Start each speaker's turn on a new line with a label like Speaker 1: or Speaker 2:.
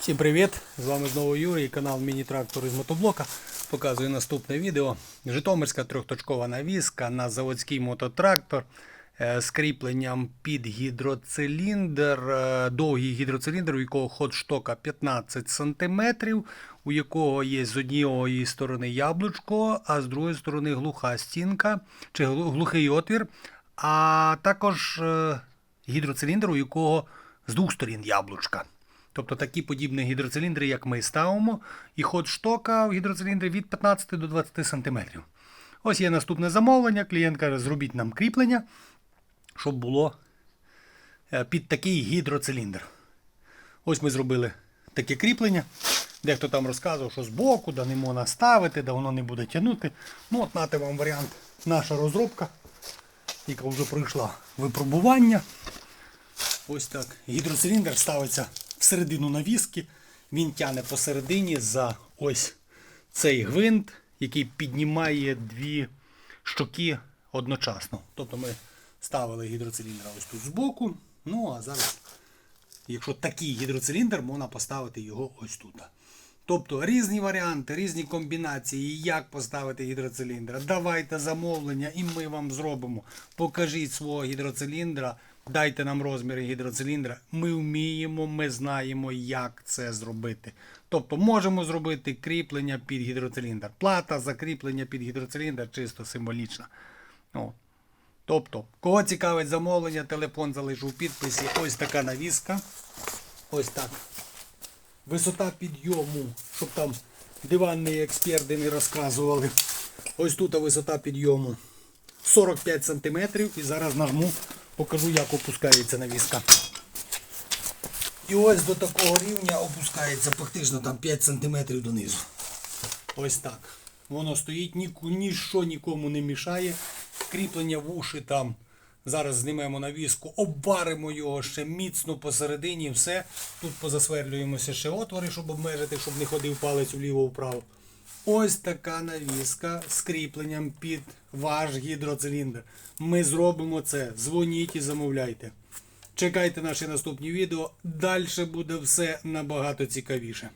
Speaker 1: Всім привіт! З вами знову Юрій, канал Міні-трактор із мотоблока. Показую наступне відео. Житомирська трьохточкова навіска на заводський мототрактор е, з кріпленням під гідроциліндр. е, Довгий гідроциліндр, у якого ход штока 15 см, у якого є з однієї сторони яблучко, а з другої сторони глуха стінка чи глухий отвір. А також е, гідроциліндр, у якого з двох сторін яблучка. Тобто такі подібні гідроциліндри, як ми ставимо, і ход штока в гідроциліндрі від 15 до 20 см. Ось є наступне замовлення. Клієнт каже, зробіть нам кріплення, щоб було е, під такий гідроциліндр. Ось ми зробили таке кріплення. Дехто там розказував, що збоку, да не можна ставити, да воно не буде тягнути. Ну, от нате вам варіант. Наша розробка, яка вже пройшла випробування. Ось так. Гідроциліндр ставиться всередину навіски. Він тягне посередині за ось цей гвинт, який піднімає дві щоки одночасно. Тобто ми ставили гідроциліндр ось тут збоку. Ну а зараз, якщо такий гідроциліндр, можна поставити його ось тут. Тобто різні варіанти, різні комбінації, як поставити гідроциліндр. Давайте замовлення і ми вам зробимо. Покажіть свого гідроциліндра, дайте нам розміри гідроциліндра. Ми вміємо, ми знаємо, як це зробити. Тобто можемо зробити кріплення під гідроциліндр. Плата за кріплення під гідроциліндр чисто символічна. О. Тобто, кого цікавить замовлення, телефон залишу у підписі. Ось така навіска. Ось так висота підйому, щоб там диванні експерти не розказували. Ось тут висота підйому 45 см. І зараз нажму, покажу, як опускається навіска. І ось до такого рівня опускається фактично там 5 см донизу. Ось так. Воно стоїть, ніку- ніщо нікому не мішає. Кріплення в уші там. Зараз знімемо навіску, обваримо його ще міцно посередині, все. Тут позасверлюємося ще отвори, щоб обмежити, щоб не ходив палець вліво-вправо. Ось така навіска з кріпленням під ваш гідроциліндр. Ми зробимо це. Дзвоніть і замовляйте. Чекайте наші наступні відео. Далі буде все набагато цікавіше.